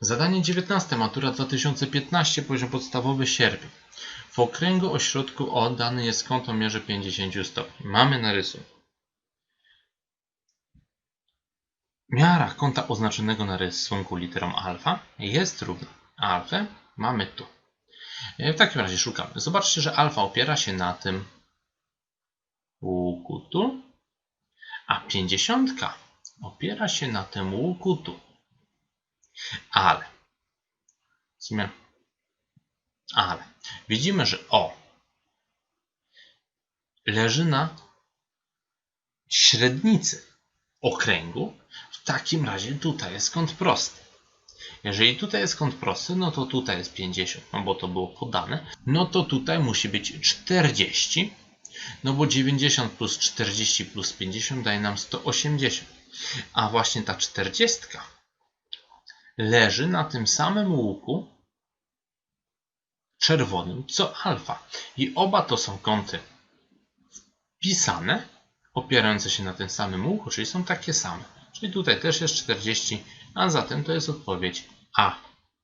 Zadanie 19. Matura 2015, poziom podstawowy sierpień. W okręgu o środku O dany jest kąt o mierze 50 stopni. Mamy na rysunku. Miara kąta oznaczonego na rysunku literą alfa jest równa alfę. Mamy tu. E, W takim razie szukamy. Zobaczcie, że alfa opiera się na tym łuku tu, a 50 opiera się na tym łuku tu. Ale, w sumie, ale, widzimy, że O leży na średnicy okręgu. W takim razie tutaj jest kąt prosty. Jeżeli tutaj jest kąt prosty, no to tutaj jest 50, no bo to było podane. No to tutaj musi być 40, no bo 90 plus 40 plus 50 daje nam 180. A właśnie ta 40 leży na tym samym łuku czerwonym co alfa. I oba to są kąty wpisane, opierające się na tym samym łuku, czyli są takie same. Czyli tutaj też jest 40, a zatem to jest odpowiedź A.